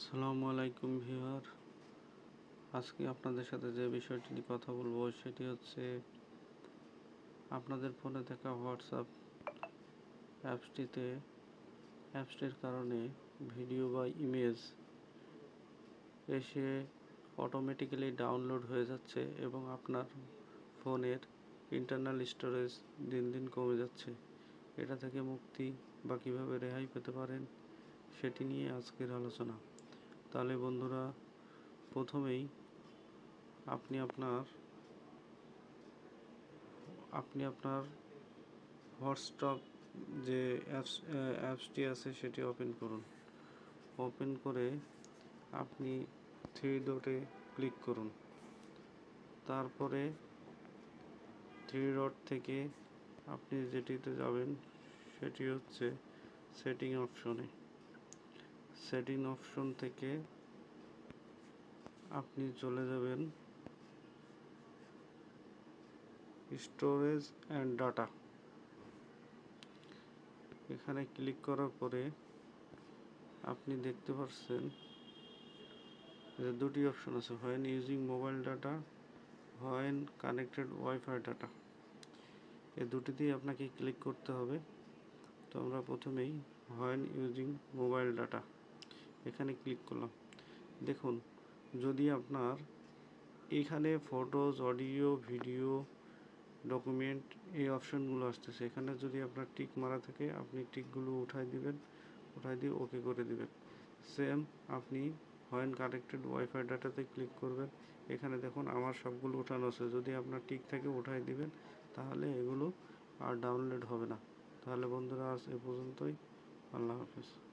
আসসালামু আলাইকুম ভিউয়ার। আজকে আপনাদের সাথে যে বিষয়টি নিয়ে কথা বলব সেটি হচ্ছে আপনাদের ফোনে থাকা হোয়াটসঅ্যাপ অ্যাপসটিতে, অ্যাপসটির কারণে ভিডিও বা ইমেজ এসে অটোমেটিক্যালি ডাউনলোড হয়ে যাচ্ছে এবং আপনার ফোনের ইন্টারনাল স্টোরেজ দিন দিন কমে যাচ্ছে। এটা থেকে মুক্তি বা কীভাবে রেহাই পেতে পারেন সেটি নিয়ে আজকের আলোচনা। তাহলে বন্ধুরা, প্রথমেই আপনি আপনার আপনি আপনার হোয়াটসঅ্যাপ যে অ্যাপস, অ্যাপসটি আছে সেটি ওপেন করুন। ওপেন করে আপনি থ্রি ডটে ক্লিক করুন। তারপরে থ্রি ডট থেকে আপনি যেটিতে যাবেন, সেটি হচ্ছে সেটিং অপশনে। সেটিং অপশন থেকে আপনি চলে যাবেন স্টোরেজ অ্যান্ড ডাটা। এখানে ক্লিক করার পরে আপনি দেখতে পাচ্ছেন যে দুটি অপশন আছে when using mobile data when connected wifi data এই দুটিতেই আপনাকে ক্লিক করতে হবে। তো আমরা প্রথমেই হোয়েন ইউজিং মোবাইল ডাটা এখানে ক্লিক করলাম। দেখুন, যদি আপনার এখানে ফটোজ অডিও ভিডিও ডকুমেন্ট এই অপশনগুলো আসতেছে, এখানে যদি আপনার টিক মারা থাকে, আপনি টিকগুলো উঠাই দিবেন, উঠাই দিয়ে ওকে করে দিবেন। সেম আপনি হোয়েন কানেক্টেড ওয়াইফাই ডাটাতে ক্লিক করবেন। এখানে দেখুন, আমার সবগুলো উঠানো আছে। যদি আপনার টিক থাকে, উঠাই দিবেন, তাহলে এগুলো আর ডাউনলোড হবে না। তাহলে বন্ধুরা, আজ এ পর্যন্তই। আল্লাহ হাফিজ।